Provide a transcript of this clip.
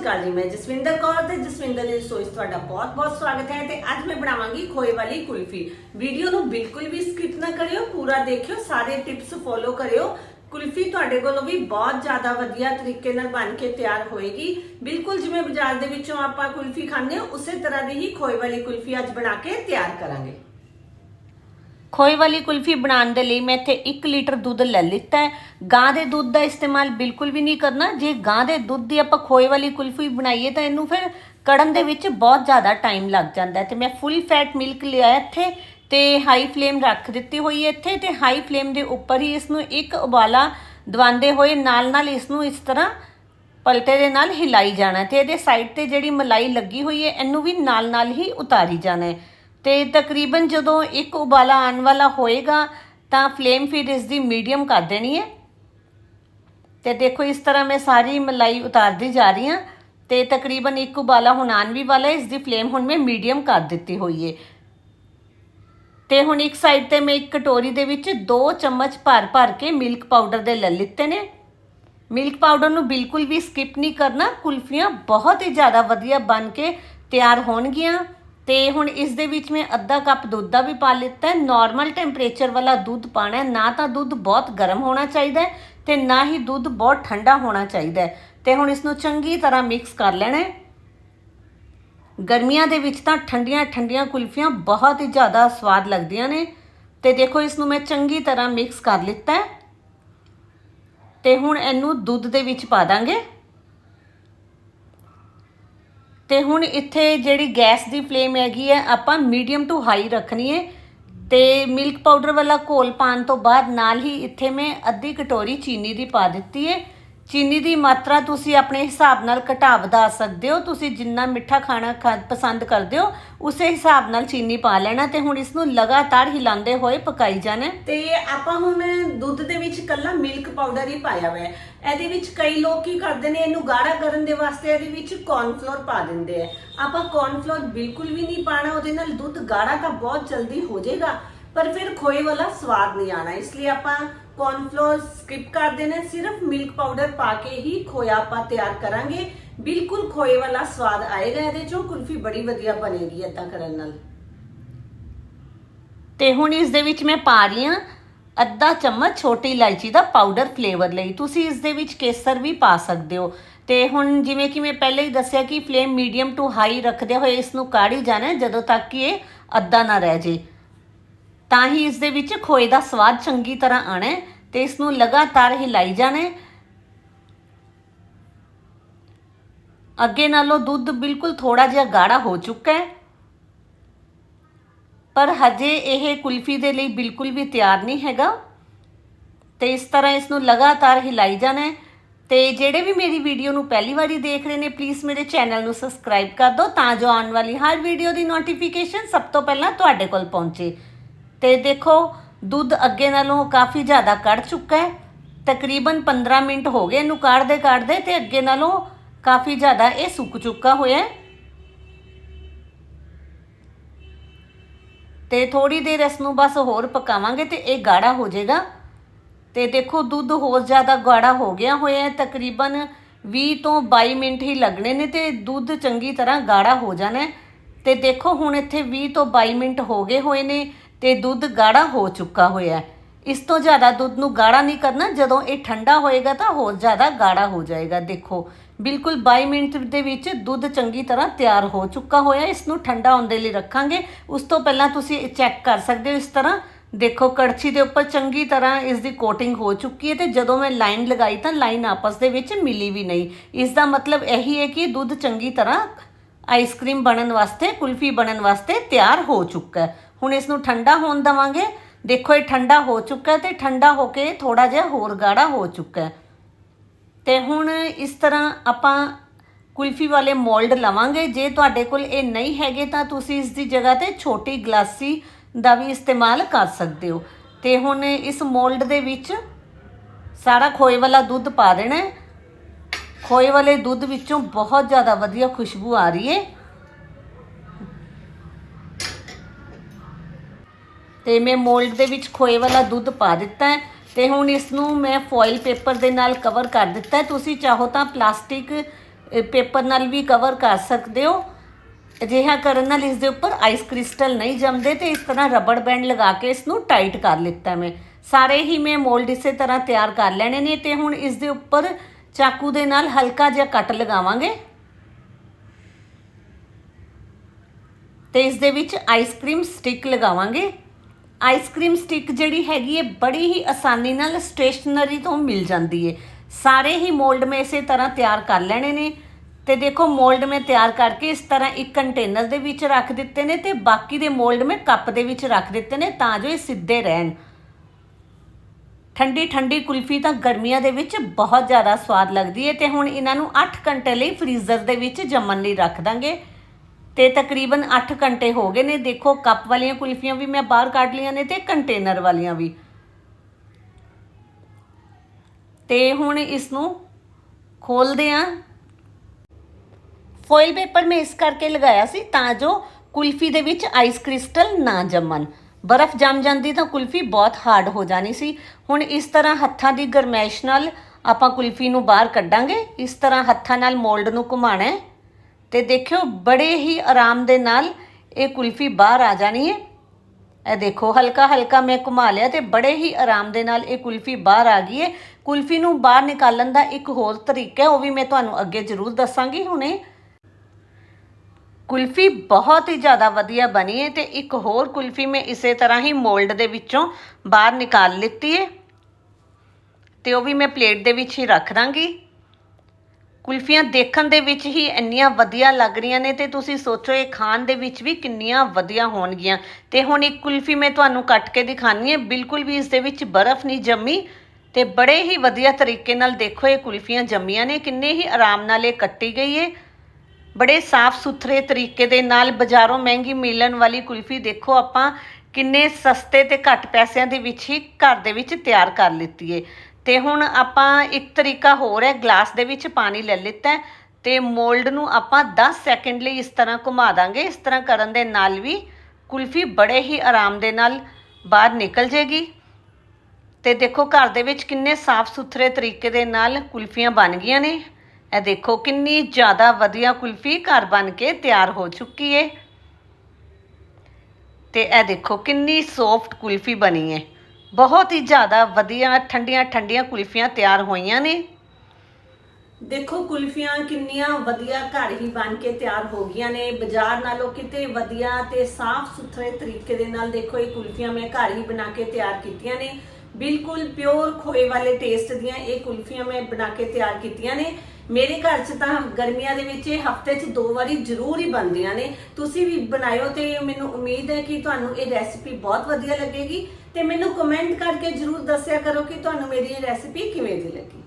ਸ਼੍ਰੀ ਅਕਾਲ ਜੀ, ਮੈਂ ਜਸਵਿੰਦਰ ਕੌਰ ਤੇ ਜਸਵਿੰਦਰ ਦੀ ਰਸੋਈ 'ਚ ਤੁਹਾਡਾ ਬਹੁਤ-ਬਹੁਤ ਸਵਾਗਤ ਹੈ ਤੇ ਅੱਜ ਮੈਂ ਬਣਾਵਾਂਗੀ ਖੋਏ ਵਾਲੀ ਕੁਲਫੀ। ਵੀਡੀਓ ਨੂੰ ਬਿਲਕੁਲ ਵੀ ਸਕਿਪ ਨਾ ਕਰਿਓ, ਪੂਰਾ ਦੇਖਿਓ, ਸਾਰੇ ਟਿਪਸ ਫੋਲੋ ਕਰਿਓ। ਕੁਲਫੀ ਤੁਹਾਡੇ ਕੋਲੋਂ ਵੀ ਬਹੁਤ ਜ਼ਿਆਦਾ ਵਧੀਆ ਤਰੀਕੇ ਨਾਲ ਬਣ ਕੇ ਤਿਆਰ ਹੋਏਗੀ। ਬਿਲਕੁਲ ਜਿਵੇਂ ਬਾਜ਼ਾਰ ਦੇ ਵਿੱਚੋਂ ਆਪਾਂ ਕੁਲਫੀ ਖਾਂਦੇ ਹਾਂ, ਉਸੇ ਤਰ੍ਹਾਂ ਦੀ ਹੀ ਖੋਏ ਵਾਲੀ ਕੁਲਫੀ ਅੱਜ ਬਣਾ ਕੇ ਤਿਆਰ ਕਰਾਂਗੇ। ਖੋਏ ਵਾਲੀ ਕੁਲਫੀ ਬਣਾਉਣ ਦੇ ਲਈ ਮੈਂ ਇੱਥੇ 1 ਲੀਟਰ ਦੁੱਧ ਲੈ ਲਿੱਤਾ ਹੈ। ਗਾਂ ਦੇ ਦੁੱਧ ਦਾ ਇਸਤੇਮਾਲ ਬਿਲਕੁਲ ਵੀ ਨਹੀਂ ਕਰਨਾ। ਜੇ ਗਾਂ ਦੇ ਦੁੱਧ ਦੀ ਆਪਾਂ ਖੋਏ ਵਾਲੀ ਕੁਲਫੀ ਬਣਾਈਏ ਤਾਂ ਇਹਨੂੰ ਫਿਰ ਕੜਨ ਦੇ ਵਿੱਚ ਬਹੁਤ ਜ਼ਿਆਦਾ ਟਾਈਮ ਲੱਗ ਜਾਂਦਾ ਹੈ ਤੇ ਮੈਂ ਫੁੱਲ ਫੈਟ ਮਿਲਕ ਲਿਆ ਇੱਥੇ ਤੇ ਹਾਈ ਫਲੇਮ ਰੱਖ ਦਿੱਤੀ ਹੋਈ ਹੈ ਇੱਥੇ ਤੇ ਹਾਈ ਫਲੇਮ ਦੇ ਉੱਪਰ ਹੀ ਇਸ ਨੂੰ ਇੱਕ ਉਬਾਲਾ ਦਵਾਉਂਦੇ ਹੋਏ ਨਾਲ ਨਾਲ ਇਸ ਨੂੰ ਇਸ ਤਰ੍ਹਾਂ ਪਲਟੇ ਦੇ ਨਾਲ ਹਿਲਾਈ ਜਾਣਾ ਤੇ ਇਹਦੇ ਸਾਈਡ ਤੇ ਜਿਹੜੀ ਮਲਾਈ ਲੱਗੀ ਹੋਈ ਹੈ, ਇਹਨੂੰ ਵੀ ਨਾਲ ਨਾਲ ਹੀ ਉਤਾਰੀ ਜਾਣਾ ਹੈ। ਤੇ ਤਕਰੀਬਨ ਜਦੋਂ ਇੱਕ ਉਬਾਲਾ ਆਉਣ ਵਾਲਾ ਹੋਏਗਾ, ਤਾਂ ਫਲੇਮ ਫਿਰ ਇਸ ਦੀ ਮੀਡੀਅਮ ਕਰ ਦੇਣੀ ਹੈ। ਤੇ ਦੇਖੋ ਇਸ ਤਰ੍ਹਾਂ ਮੈਂ ਸਾਰੀ ਮਲਾਈ ਉਤਾਰਦੀ ਜਾ ਰਹੀ ਹਾਂ ਤੇ ਤਕਰੀਬਨ ਇੱਕ ਉਬਾਲਾ ਹੁਣ ਆਉਣ ਵੀ ਵਾਲਾ ਹੈ ਇਸ ਦੀ ਫਲੇਮ ਹੁਣ ਮੈਂ ਮੀਡੀਅਮ ਕਰ ਦਿੱਤੀ ਹੋਈ ਹੈ। ਤੇ ਹੁਣ ਇੱਕ ਸਾਈਡ ਤੇ ਮੈਂ ਇੱਕ ਕਟੋਰੀ ਦੇ ਵਿੱਚ 2 ਚਮਚ ਭਰ ਭਰ ਕੇ ਮਿਲਕ ਪਾਊਡਰ ਦੇ ਲੈ ਲਿੱਤੇ ਨੇ। ਮਿਲਕ ਪਾਊਡਰ ਨੂੰ ਬਿਲਕੁਲ ਵੀ ਸਕਿਪ ਨਹੀਂ ਕਰਨਾ, ਕੁਲਫੀਆਂ ਬਹੁਤ ਹੀ ਜ਼ਿਆਦਾ ਵਧੀਆ ਬਣ ਕੇ ਤਿਆਰ ਹੋਣਗੀਆਂ। ਤੇ ਹੁਣ ਇਸ ਦੇ ਵਿੱਚ ਮੈਂ ਅੱਧਾ ਕੱਪ ਦੁੱਧ ਦਾ ਵੀ ਪਾ ਲਿੱਤਾ ਹੈ। ਨਾਰਮਲ ਟੈਂਪਰੇਚਰ ਵਾਲਾ ਦੁੱਧ ਪਾਣਾ ਹੈ। ਨਾ ਤਾਂ ਦੁੱਧ ਬਹੁਤ ਗਰਮ ਹੋਣਾ ਚਾਹੀਦਾ ਹੈ ਤੇ ਨਾ ਹੀ ਦੁੱਧ ਬਹੁਤ ਠੰਡਾ ਹੋਣਾ ਚਾਹੀਦਾ ਹੈ। ਤੇ ਹੁਣ ਇਸ ਨੂੰ ਚੰਗੀ ਤਰ੍ਹਾਂ ਮਿਕਸ ਕਰ ਲੈਣਾ ਹੈ। ਗਰਮੀਆਂ ਦੇ ਵਿੱਚ ਤਾਂ ਠੰਡੀਆਂ ਠੰਡੀਆਂ ਕੁਲਫੀਆਂ ਬਹੁਤ ਹੀ ਜ਼ਿਆਦਾ ਸਵਾਦ ਲੱਗਦੀਆਂ ਨੇ। ਤੇ ਦੇਖੋ ਇਸ ਨੂੰ ਮੈਂ ਚੰਗੀ ਤਰ੍ਹਾਂ ਮਿਕਸ ਕਰ ਲਿੱਤਾ ਹੈ। ਤੇ ਹੁਣ ਇਹਨੂੰ ਦੁੱਧ ਦੇ ਵਿੱਚ ਪਾ ਦਾਂਗੇ। ਤੇ ਹੁਣ ਇੱਥੇ ਜਿਹੜੀ ਗੈਸ ਦੀ ਫਲੇਮ ਹੈਗੀ ਹੈ, ਆਪਾਂ ਮੀਡੀਅਮ ਟੂ ਹਾਈ ਰੱਖਣੀ ਹੈ ਤੇ ਮਿਲਕ ਪਾਊਡਰ ਵਾਲਾ ਘੋਲ ਪਾਣ ਤੋਂ ਬਾਅਦ ਨਾਲ ਹੀ ਇੱਥੇ ਮੈਂ ਅੱਧੀ ਕਟੋਰੀ ਚੀਨੀ ਦੀ ਪਾ ਦਿੱਤੀ ਹੈ। ਚੀਨੀ ਦੀ ਮਾਤਰਾ ਤੁਸੀਂ ਆਪਣੇ ਹਿਸਾਬ ਨਾਲ ਘਟਾ ਵਧਾ ਸਕਦੇ ਹੋ, ਤੁਸੀਂ ਜਿੰਨਾ ਮਿੱਠਾ ਖਾਣਾ ਖਾ, ਪਸੰਦ ਕਰਦੇ ਹੋ, ਉਸੇ ਹਿਸਾਬ ਨਾਲ ਚੀਨੀ ਪਾ ਲੈਣਾ ਤੇ ਹੁਣ ਇਸ ਨੂੰ ਲਗਾਤਾਰ ਹਿਲਾਉਂਦੇ ਹੋਏ ਪਕਾਈ ਜਾਣਾ ਹੈ। ਤੇ ਆਪਾਂ ਹੁਣ ਦੁੱਧ ਦੇ ਵਿੱਚ ਕੱਲਾ ਮਿਲਕ ਪਾਊਡਰ ਹੀ ਪਾਇਆ ਹੋਇਆ ਇਹਦੇ ਵਿੱਚ ਕਈ ਲੋਕ ਕੀ ਕਰਦੇ ਨੇ, ਇਹਨੂੰ ਗਾੜਾ ਕਰਨ ਦੇ ਵਾਸਤੇ ਇਹਦੇ ਵਿੱਚ ਕੌਰਨਫਲੋਰ ਪਾ ਦਿੰਦੇ ਆ। ਆਪਾਂ ਕੌਰਨਫਲੋਰ ਬਿਲਕੁਲ ਵੀ ਨਹੀਂ ਪਾਣਾ, ਉਹਦੇ ਨਾਲ ਦੁੱਧ ਗਾੜਾ ਤਾਂ ਬਹੁਤ ਜਲਦੀ ਹੋ ਜਾਏਗਾ। ਪਰ ਫਿਰ ਖੋਏ ਵਾਲਾ ਸਵਾਦ ਨਹੀਂ ਆਣਾ। ਇਸ ਲਈ ਆਪਾਂ ਕੌਰਨਫਲੋਰ ਸਕਿਪ ਕਰ ਦੇਣਾ ਸਿਰਫ ਮਿਲਕ ਪਾਊਡਰ ਪਾ ਕੇ ਹੀ ਖੋਇਆ ਆਪਾਂ ਤਿਆਰ ਕਰਾਂਗੇ। ਬਿਲਕੁਲ ਖੋਏ ਵਾਲਾ ਸਵਾਦ ਆਏਗਾ ਇਹਦੇ ਚੋਂ। ਕੁਲਫੀ ਬੜੀ ਵਧੀਆ ਬਣੇਗੀ ਏਦਾਂ ਕਰਨ ਨਾਲ। ਤੇ ਹੁਣ ਇਸ ਦੇ ਵਿੱਚ ਮੈਂ ਪਾ ਰਹੀ ਹਾਂ ਅੱਧਾ ਚਮਚ ਛੋਟੀ ਇਲਾਇਚੀ ਦਾ ਪਾਊਡਰ ਫਲੇਵਰ ਲਈ। ਤੁਸੀਂ ਇਸ ਦੇ ਵਿੱਚ ਕੇਸਰ ਵੀ ਪਾ ਸਕਦੇ ਹੋ। ਤੇ ਹੁਣ ਜਿਵੇਂ ਕਿ ਮੈਂ ਪਹਿਲਾਂ ਹੀ ਦੱਸਿਆ ਕਿ ਫਲੇਮ ਮੀਡੀਅਮ ਟੂ ਹਾਈ ਰੱਖਦੇ ਹੋਏ ਇਸ ਨੂੰ ਕਾੜੀ ਜਾਣਾ ਜਦੋਂ ਤੱਕ ਕਿ ਇਹ ਅੱਧਾ ਨਾ ਰਹਿ ਜੇ। ਤਾਂ ਹੀ ਇਸ ਦੇ ਵਿੱਚ ਖੋਏ ਦਾ ਸਵਾਦ ਚੰਗੀ ਤਰ੍ਹਾਂ ਆਣਾ ਹੈ ਤੇ ਇਸ ਨੂੰ ਲਗਾਤਾਰ ਹਿਲਾਈ ਜਾਣਾ ਹੈ। ਅੱਗੇ ਨਾਲੋਂ ਦੁੱਧ ਬਿਲਕੁਲ ਥੋੜਾ ਜਿਹਾ ਗਾੜਾ ਹੋ ਚੁੱਕਾ ਹੈ। ਪਰ ਹਜੇ ਇਹ ਕੁਲਫੀ ਦੇ ਲਈ ਬਿਲਕੁਲ ਵੀ ਤਿਆਰ ਨਹੀਂ ਹੈਗਾ। ਤੇ ਇਸ ਤਰ੍ਹਾਂ ਇਸ ਨੂੰ ਲਗਾਤਾਰ ਹਿਲਾਈ ਜਾਣਾ ਹੈ। ਤੇ ਜਿਹੜੇ ਵੀ ਮੇਰੀ ਵੀਡੀਓ ਨੂੰ ਪਹਿਲੀ ਵਾਰੀ ਦੇਖ ਰਹੇ ਨੇ ਪਲੀਜ਼ ਮੇਰੇ ਚੈਨਲ ਨੂੰ ਸਬਸਕ੍ਰਾਈਬ ਕਰ ਦਿਓ ਤਾਂ ਜੋ ਆਉਣ ਵਾਲੀ ਹਰ ਵੀਡੀਓ ਦੀ ਨੋਟੀਫਿਕੇਸ਼ਨ ਸਭ ਤੋਂ ਪਹਿਲਾਂ ਤੁਹਾਡੇ ਕੋਲ ਪਹੁੰਚੇ। ਤੇ ਦੇਖੋ, ਦੁੱਧ ਅੱਗੇ ਨਾਲੋਂ ਕਾਫੀ ਜ਼ਿਆਦਾ ਕੜ ਚੁੱਕਾ ਹੈ। ਤਕਰੀਬਨ 15 ਮਿੰਟ ਹੋ ਗਏ ਇਹਨੂੰ ਕਾੜਦੇ ਕਾੜਦੇ ਤੇ ਅੱਗੇ ਨਾਲੋਂ ਕਾਫੀ ਜ਼ਿਆਦਾ ਇਹ ਸੁੱਕ ਚੁੱਕਾ ਹੋਇਆ ਹੈ। ਤੇ ਥੋੜੀ ਦੇਰ ਇਸ ਨੂੰ ਬਸ ਹੋਰ ਪਕਾਵਾਂਗੇ ਤੇ ਇਹ ਗਾੜਾ ਹੋ ਜਾਏਗਾ। ਤੇ ਦੇਖੋ, ਦੁੱਧ ਹੋਰ ਜ਼ਿਆਦਾ ਗਾੜਾ ਹੋ ਗਿਆ ਹੋਇਆ ਹੈ। ਤਕਰੀਬਨ 20 ਤੋਂ 22 ਮਿੰਟ ਹੀ ਲੱਗਣੇ ਨੇ ਤੇ ਦੁੱਧ ਚੰਗੀ ਤਰ੍ਹਾਂ ਗਾੜਾ ਹੋ ਜਾਣਾ ਹੈ। ਤੇ ਦੇਖੋ, ਹੁਣ ਇੱਥੇ 20 ਤੋਂ 22 ਮਿੰਟ ਹੋ ਗਏ ਹੋਏ ਨੇ। ਤੇ ਦੁੱਧ ਗਾੜਾ ਹੋ ਚੁੱਕਾ ਹੋਇਆ ਇਸ ਤੋਂ ਜ਼ਿਆਦਾ ਦੁੱਧ ਨੂੰ ਗਾੜਾ ਨਹੀਂ ਕਰਨਾ, ਜਦੋਂ ਇਹ ਠੰਡਾ ਹੋਏਗਾ ਤਾਂ ਹੋਰ ਜ਼ਿਆਦਾ ਗਾੜਾ ਹੋ ਜਾਏਗਾ। ਦੇਖੋ, ਬਿਲਕੁਲ 22 ਮਿੰਟ ਦੇ ਵਿੱਚ ਦੁੱਧ ਚੰਗੀ ਤਰ੍ਹਾਂ ਤਿਆਰ ਹੋ ਚੁੱਕਾ ਹੋਇਆ ਇਸ ਨੂੰ ਠੰਡਾ ਹੋਣ ਦੇ ਲਈ ਰੱਖਾਂਗੇ। ਉਸ ਤੋਂ ਪਹਿਲਾਂ ਤੁਸੀਂ ਚੈੱਕ ਕਰ ਸਕਦੇ ਹੋ ਇਸ ਤਰ੍ਹਾਂ। ਦੇਖੋ, ਕੜਛੀ ਦੇ ਉੱਪਰ ਚੰਗੀ ਤਰ੍ਹਾਂ ਇਸ ਦੀ ਕੋਟਿੰਗ ਹੋ ਚੁੱਕੀ ਹੈ ਤੇ ਜਦੋਂ ਮੈਂ ਲਾਈਨ ਲਗਾਈ ਤਾਂ ਲਾਈਨ ਆਪਸ ਦੇ ਵਿੱਚ ਮਿਲੀ ਵੀ ਨਹੀਂ। ਇਸ ਦਾ ਮਤਲਬ ਇਹੀ ਹੈ ਕਿ ਦੁੱਧ ਚੰਗੀ ਤਰ੍ਹਾਂ ਆਈਸਕ੍ਰੀਮ ਬਣਨ ਵਾਸਤੇ, ਕੁਲਫੀ ਬਣਨ ਵਾਸਤੇ ਤਿਆਰ ਹੋ ਚੁੱਕਾ ਹੈ। ਹੁਣ ਇਸ ਨੂੰ ਠੰਡਾ ਹੋਣ ਦਵਾਂਗੇ। ਦੇਖੋ ਇਹ ਠੰਡਾ ਹੋ ਚੁੱਕਾ ਹੈ ਤੇ ਠੰਡਾ ਹੋ ਕੇ ਥੋੜਾ ਜਿਹਾ ਹੋਰ ਗਾੜਾ ਹੋ ਚੁੱਕਾ ਹੈ। ਤੇ ਹੁਣ ਇਸ ਤਰ੍ਹਾਂ ਆਪਾਂ ਕੁਲਫੀ ਵਾਲੇ ਮੋਲਡ ਲਵਾਂਗੇ। ਜੇ ਤੁਹਾਡੇ ਕੋਲ ਇਹ ਨਹੀਂ ਹੈਗੇ ਤਾਂ ਤੁਸੀਂ ਇਸ ਦੀ ਜਗ੍ਹਾ ਤੇ ਛੋਟੀ ਗਲਾਸੀ ਦਾ ਵੀ ਇਸਤੇਮਾਲ ਕਰ ਸਕਦੇ ਹੋ। ਤੇ ਹੁਣ ਇਸ ਮੋਲਡ ਦੇ ਵਿੱਚ ਸਾਰਾ ਖੋਏ ਵਾਲਾ ਦੁੱਧ ਪਾ ਦੇਣਾ ਖੋਏ ਵਾਲੇ ਦੁੱਧ ਵਿੱਚੋਂ ਬਹੁਤ ਜ਼ਿਆਦਾ ਵਧੀਆ ਖੁਸ਼ਬੂ ਆ ਰਹੀ ਹੈ। ਤੇ ਮੈਂ ਮੋਲਡ ਦੇ ਵਿੱਚ ਖੋਏ ਵਾਲਾ ਦੁੱਧ ਪਾ ਦਿੱਤਾ ਹੈ ਤੇ ਹੁਣ ਇਸ ਨੂੰ ਮੈਂ ਫੋਇਲ ਪੇਪਰ ਦੇ ਨਾਲ ਕਵਰ ਕਰ ਦਿੱਤਾ ਤੁਸੀਂ ਚਾਹੋ ਤਾਂ ਪਲਾਸਟਿਕ ਪੇਪਰ ਨਾਲ ਵੀ ਕਵਰ ਕਰ ਸਕਦੇ ਹੋ। ਅਜਿਹਾ ਕਰਨ ਨਾਲ ਇਸ ਦੇ ਉੱਪਰ ਆਈਸ ਕ੍ਰਿਸਟਲ ਨਹੀਂ ਜੰਮਦੇ ਤੇ ਇਸ ਤਰ੍ਹਾਂ ਰਬੜ ਬੈਂਡ ਲਗਾ ਕੇ ਇਸ ਨੂੰ ਟਾਈਟ ਕਰ ਲਿੱਤਾ ਮੈਂ। ਸਾਰੇ ਹੀ ਮੈਂ ਮੋਲਡ ਇਸੇ ਤਰ੍ਹਾਂ ਤਿਆਰ ਕਰ ਲੈਣੇ ਨੇ ਤੇ ਹੁਣ ਇਸ ਦੇ ਉੱਪਰ ਚਾਕੂ ਦੇ ਨਾਲ ਹਲਕਾ ਜਿਹਾ ਕੱਟ ਲਗਾਵਾਂਗੇ। ਤੇ ਇਸ ਦੇ ਵਿੱਚ ਆਈਸਕ੍ਰੀਮ ਸਟਿਕ ਲਗਾਵਾਂਗੇ। ਆਈਸਕ੍ਰੀਮ ਸਟਿਕ ਜਿਹੜੀ ਹੈਗੀ ਹੈ ਬੜੀ ਹੀ ਆਸਾਨੀ ਨਾਲ ਸਟੇਸ਼ਨਰੀ ਤੋਂ ਮਿਲ ਜਾਂਦੀ ਹੈ ਸਾਰੇ ਹੀ ਮੋਲਡ ਮੈਂ ਇਸੇ ਤਰ੍ਹਾਂ ਤਿਆਰ ਕਰ ਲੈਣੇ ਨੇ। ਤੇ ਦੇਖੋ, ਮੋਲਡ ਮੈਂ ਤਿਆਰ ਕਰਕੇ ਇਸ ਤਰ੍ਹਾਂ ਇੱਕ ਕੰਟੇਨਰ ਦੇ ਵਿੱਚ ਰੱਖ ਦਿੱਤੇ ਨੇ ਤੇ ਬਾਕੀ ਦੇ ਮੋਲਡ ਮੈਂ ਕੱਪ ਦੇ ਵਿੱਚ ਰੱਖ ਦਿੱਤੇ ਨੇ ਤਾਂ ਜੋ ਇਹ ਸਿੱਧੇ ਰਹਿਣ। ਠੰਡੀ ਠੰਡੀ ਕੁਲਫੀ ਤਾਂ ਗਰਮੀਆਂ ਦੇ ਵਿੱਚ ਬਹੁਤ ਜ਼ਿਆਦਾ ਸਵਾਦ ਲੱਗਦੀ ਹੈ ਤੇ ਹੁਣ ਇਹਨਾਂ ਨੂੰ 8 ਘੰਟੇ ਲਈ ਫ੍ਰੀਜ਼ਰ ਦੇ ਵਿੱਚ ਜੰਮਣ ਲਈ ਰੱਖ ਦਾਂਗੇ। ਤੇ ਤਕਰੀਬਨ 8 ਘੰਟੇ ਹੋ ਗਏ ਨੇ। ਦੇਖੋ, ਕੱਪ ਵਾਲੀਆਂ ਕੁਲਫੀਆਂ ਵੀ ਮੈਂ ਬਾਹਰ ਕੱਢ ਲਈਆਂ ਨੇ ਤੇ ਕੰਟੇਨਰ ਵਾਲੀਆਂ ਵੀ। ਤੇ ਹੁਣ ਇਸ ਨੂੰ ਖੋਲਦੇ ਆਂ। ਫੋਇਲ ਪੇਪਰ ਮੈਂ ਇਸ ਕਰਕੇ ਲਗਾਇਆ ਸੀ ਤਾਂ ਜੋ ਕੁਲਫੀ ਦੇ ਵਿੱਚ ਆਈਸ ਕ੍ਰਿਸਟਲ ਨਾ ਜੰਮਣ। ਬਰਫ਼ ਜੰਮ ਜਾਂਦੀ ਤਾਂ ਕੁਲਫੀ ਬਹੁਤ ਹਾਰਡ ਹੋ ਜਾਣੀ ਸੀ। ਹੁਣ ਇਸ ਤਰ੍ਹਾਂ ਹੱਥਾਂ ਦੀ ਗਰਮੈਸ਼ ਨਾਲ ਆਪਾਂ ਕੁਲਫੀ ਨੂੰ ਬਾਹਰ ਕੱਢਾਂਗੇ। ਇਸ ਤਰ੍ਹਾਂ ਹੱਥਾਂ ਨਾਲ ਮੋਲਡ ਨੂੰ ਘੁਮਾਣਾ ਹੈ। ਤੇ ਦੇਖਿਓ, ਬੜੇ ਹੀ ਆਰਾਮ ਦੇ ਨਾਲ ਇਹ ਕੁਲਫੀ ਬਾਹਰ ਆ ਜਾਣੀ ਹੈ। ਇਹ ਦੇਖੋ ਹਲਕਾ ਹਲਕਾ ਮੈਂ ਘੁਮਾ ਲਿਆ ਤੇ ਬੜੇ ਹੀ ਆਰਾਮ ਦੇ ਨਾਲ ਇਹ ਕੁਲਫੀ ਬਾਹਰ ਆ ਗਈ ਹੈ। ਕੁਲਫੀ ਨੂੰ ਬਾਹਰ ਨਿਕਾਲਣ ਦਾ ਇੱਕ ਹੋਰ ਤਰੀਕਾ ਹੈ, ਉਹ ਵੀ ਮੈਂ ਤੁਹਾਨੂੰ ਅੱਗੇ ਜ਼ਰੂਰ ਦੱਸਾਂਗੀ ਹੁਣੇ। ਕੁਲਫੀ ਬਹੁਤ ਹੀ ਜ਼ਿਆਦਾ ਵਧੀਆ ਬਣੀ ਹੈ ਤੇ ਇੱਕ ਹੋਰ ਕੁਲਫੀ ਮੈਂ ਇਸੇ ਤਰ੍ਹਾਂ ਹੀ ਮੋਲਡ ਦੇ ਵਿੱਚੋਂ ਬਾਹਰ ਨਿਕਾਲ ਲਿੱਤੀ ਹੈ। ਤੇ ਉਹ ਵੀ ਮੈਂ ਪਲੇਟ ਦੇ ਵਿੱਚ ਹੀ ਰੱਖ ਦਾਂਗੀ। ਕੁਲਫੀਆਂ ਦੇਖਣ ਦੇ ਵਿੱਚ ਹੀ ਇੰਨੀਆਂ ਵਧੀਆ ਲੱਗ ਰਹੀਆਂ ਨੇ ਤੇ ਤੁਸੀਂ ਸੋਚੋ ਇਹ ਖਾਣ ਦੇ ਵਿੱਚ ਵੀ ਕਿੰਨੀਆਂ ਵਧੀਆ ਹੋਣਗੀਆਂ। ਤੇ ਹੁਣ ਇੱਕ ਕੁਲਫੀ ਮੈਂ ਤੁਹਾਨੂੰ ਕੱਟ ਕੇ ਦਿਖਾਣੀ ਹੈ ਬਿਲਕੁਲ ਵੀ ਇਸ ਦੇ ਵਿੱਚ ਬਰਫ਼ ਨਹੀਂ ਜੰਮੀ ਤੇ ਬੜੇ ਹੀ ਵਧੀਆ ਤਰੀਕੇ ਨਾਲ ਦੇਖੋ ਇਹ ਕੁਲਫੀਆਂ ਜੰਮੀਆਂ ਨੇ, ਕਿੰਨੇ ਹੀ ਆਰਾਮ ਨਾਲ ਇਹ ਕੱਟੀ ਗਈ ਹੈ ਬੜੇ ਸਾਫ਼ ਸੁਥਰੇ ਤਰੀਕੇ ਦੇ ਨਾਲ ਬਾਜ਼ਾਰੋਂ ਮਹਿੰਗੀ ਮਿਲਣ ਵਾਲੀ ਕੁਲਫੀ ਦੇਖੋ ਆਪਾਂ ਕਿੰਨੇ ਸਸਤੇ ਤੇ ਘੱਟ ਪੈਸਿਆਂ ਦੇ ਵਿੱਚ ਹੀ ਘਰ ਦੇ ਵਿੱਚ ਤਿਆਰ ਕਰ ਲਿੱਤੀ ਏ। ਤੇ ਹੁਣ ਆਪਾਂ ਇੱਕ ਤਰੀਕਾ ਹੋਰ ਹੈ, ਗਲਾਸ ਦੇ ਵਿੱਚ ਪਾਣੀ ਲੈ ਲਿੱਤਾ ਹੈ ਤੇ ਮੋਲਡ ਨੂੰ ਆਪਾਂ 10 ਸੈਕਿੰਡ ਲਈ ਇਸ ਤਰ੍ਹਾਂ ਘੁਮਾ ਦਾਂਗੇ। ਇਸ ਤਰ੍ਹਾਂ ਕਰਨ ਦੇ ਨਾਲ ਵੀ ਕੁਲਫੀ ਬੜੇ ਹੀ ਆਰਾਮ ਦੇ ਨਾਲ ਬਾਹਰ ਨਿਕਲ ਜੇਗੀ। ਤੇ ਦੇਖੋ ਘਰ ਦੇ ਵਿੱਚ ਕਿੰਨੇ ਸਾਫ਼ ਸੁਥਰੇ ਤਰੀਕੇ ਦੇ ਨਾਲ ਕੁਲਫੀਆਂ ਬਣ ਗਈਆਂ ਨੇ। ਇਹ ਦੇਖੋ ਕਿੰਨੀ ਜ਼ਿਆਦਾ ਵਧੀਆ ਕੁਲਫੀ ਘਰ ਬਣ ਕੇ ਤਿਆਰ ਹੋ ਚੁੱਕੀ ਏ। ਤੇ ਇਹ ਦੇਖੋ ਕਿੰਨੀ ਸੌਫਟ ਕੁਲਫੀ ਬਣੀ ਹੈ ਬਹੁਤ ਹੀ ਜ਼ਿਆਦਾ ਵਧੀਆ, ਠੰਡੀਆਂ ਠੰਡੀਆਂ ਕੁਲਫੀਆਂ ਤਿਆਰ ਹੋਈਆਂ ਨੇ। ਦੇਖੋ, ਕੁਲਫੀਆਂ ਕਿੰਨੀਆਂ ਵਧੀਆ ਘਰ ਹੀ ਬਣ ਕੇ ਤਿਆਰ ਹੋ ਗਈਆਂ ਨੇ। ਬਾਜ਼ਾਰ ਨਾਲੋਂ ਕਿਤੇ ਵਧੀਆ ਤੇ ਸਾਫ਼ ਸੁਥਰੇ ਤਰੀਕੇ ਦੇ ਨਾਲ ਦੇਖੋ, ਇਹ ਕੁਲਫੀਆਂ ਮੈਂ ਘਰ ਹੀ ਬਣਾ ਕੇ ਤਿਆਰ ਕੀਤੀਆਂ ਨੇ। ਬਿਲਕੁਲ ਪਿਓਰ ਖੋਏ ਵਾਲੇ ਟੇਸਟ ਦੀਆਂ ਇਹ ਕੁਲਫੀਆਂ ਮੈਂ ਬਣਾ ਕੇ ਤਿਆਰ ਕੀਤੀਆਂ ਨੇ। ਮੇਰੇ ਘਰ 'ਚ ਤਾਂ ਗਰਮੀਆਂ ਦੇ ਵਿੱਚ ਇਹ ਹਫ਼ਤੇ 'ਚ ਦੋ ਵਾਰੀ ਜ਼ਰੂਰ ਹੀ ਬਣਦੀਆਂ ਨੇ। ਤੁਸੀਂ ਵੀ ਬਣਾਇਓ ਤੇ ਮੈਨੂੰ ਉਮੀਦ ਹੈ ਕਿ ਤੁਹਾਨੂੰ ਇਹ ਰੈਸਿਪੀ ਬਹੁਤ ਵਧੀਆ ਲੱਗੇਗੀ। ਤੇ ਮੈਨੂੰ ਕਮੈਂਟ ਕਰਕੇ ਜ਼ਰੂਰ ਦੱਸਿਆ ਕਰੋ ਕਿ ਤੁਹਾਨੂੰ ਮੇਰੀ ਇਹ ਰੈਸਿਪੀ ਕਿਵੇਂ ਦੀ ਲੱਗੀ।